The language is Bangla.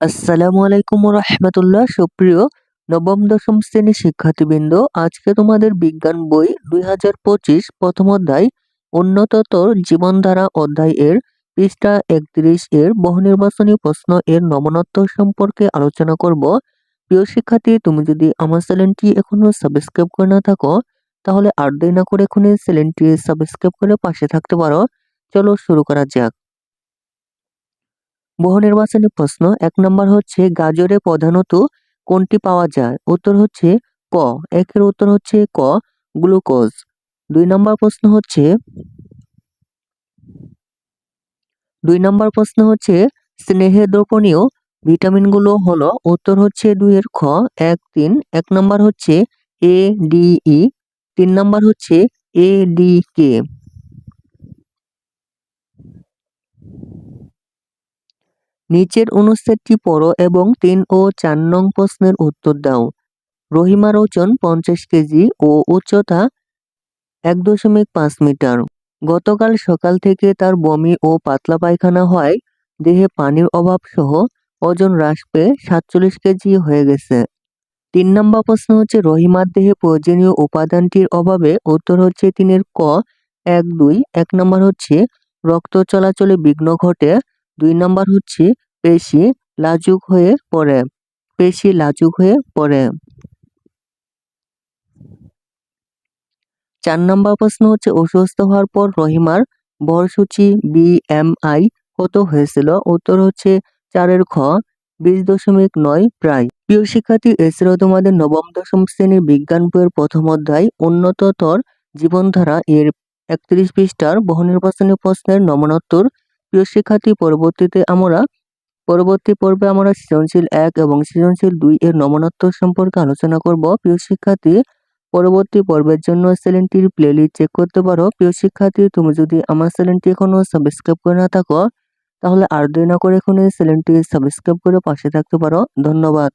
আসসালামু আলাইকুম রহমতুল্লাহ সুপ্রিয় নবম, দশম শ্রেণির শিক্ষার্থীবৃন্দ, আজকে তোমাদের বিজ্ঞান বই দুই হাজার পঁচিশ, প্রথম অধ্যায়, উন্নততর জীবনধারা অধ্যায় এর পৃষ্ঠা একত্রিশ এর বহুনির্বাচনী প্রশ্ন এর নমনত্ব সম্পর্কে আলোচনা করব। প্রিয় শিক্ষার্থী, তুমি যদি আমার চ্যানেলটি এখনও সাবস্ক্রাইব করে না থাকো, তাহলে আর দেরি না করে এখনই চ্যানেলটি সাবস্ক্রাইব করে পাশে থাকতে পারো। চলো শুরু করা যাক। বহু নির্বাচনী প্রশ্ন, এক নম্বর হচ্ছে গাজরে প্রধানত কোনটি পাওয়া যায়? উত্তর হচ্ছে ক। একের উত্তর হচ্ছে ক, গ্লুকোজ। দুই নম্বর প্রশ্ন হচ্ছে, দুই নম্বর প্রশ্ন হচ্ছে স্নেহে দ্রবণীয় ভিটামিনগুলো হলো, উত্তর হচ্ছে দুইয়ের খ, এক, তিন। এক নম্বর হচ্ছে এ ডি ই তিন নম্বর হচ্ছে এ ডি কে নিচের অনুচ্ছেদটি পড়ো এবং তিন ও চার নং প্রশ্নের উত্তর দাও। রহিমার ওজন পঞ্চাশ কেজি ও উচ্চতা এক দশমিক পাঁচ মিটার। গতকাল সকাল থেকে তার বমি ও পাতলা পায়খানা হয়, দেহে পানির অভাব সহ ওজন হ্রাস পেয়ে সাতচল্লিশ কেজি হয়ে গেছে। তিন নম্বর প্রশ্ন হচ্ছে, রহিমার দেহে প্রয়োজনীয় উপাদানটির অভাবে উত্তর হচ্ছে তিনের ক, এক দুই, এক নম্বর হচ্ছে রক্ত চলাচলে বিঘ্ন ঘটে দুই নম্বর হচ্ছে পেশি লাজুক হয়ে পড়ে। পেশি লাজুক হয়ে পড়ে। চার নম্বর প্রশ্ন হচ্ছে, অসুস্থ হওয়ার পর রহিমার ভরসূচি বিএমআই কত হয়েছিল? উত্তর হচ্ছে চারের খ, বিশ দশমিক নয় প্রায়। প্রিয় শিক্ষার্থী, এছাড়াও তোমাদের নবম দশম শ্রেণির বিজ্ঞান বইয়ের প্রথম অধ্যায়, উন্নততর জীবনধারা এর একত্রিশ পৃষ্ঠার বহু নির্বাচনী প্রশ্নের নমনোত্তর প্রিয় শিক্ষার্থী, পরবর্তীতে আমরা, পরবর্তী পর্বে আমরা সৃজনশীল এক এবং সৃজনশীল দুই এর নমনোত্তর সম্পর্কে আলোচনা করব। প্রিয় শিক্ষার্থী, পরবর্তী পর্বের জন্য চ্যানেলটির প্লেলিস্ট চেক করতে পারো। প্রিয় শিক্ষার্থী, তুমি যদি আমার চ্যানেলটি এখনও সাবস্ক্রাইব করে না থাকো, তাহলে আর দেরি না করে এখনই চ্যানেলটি সাবস্ক্রাইব করে পাশে থাকতে পারো। ধন্যবাদ।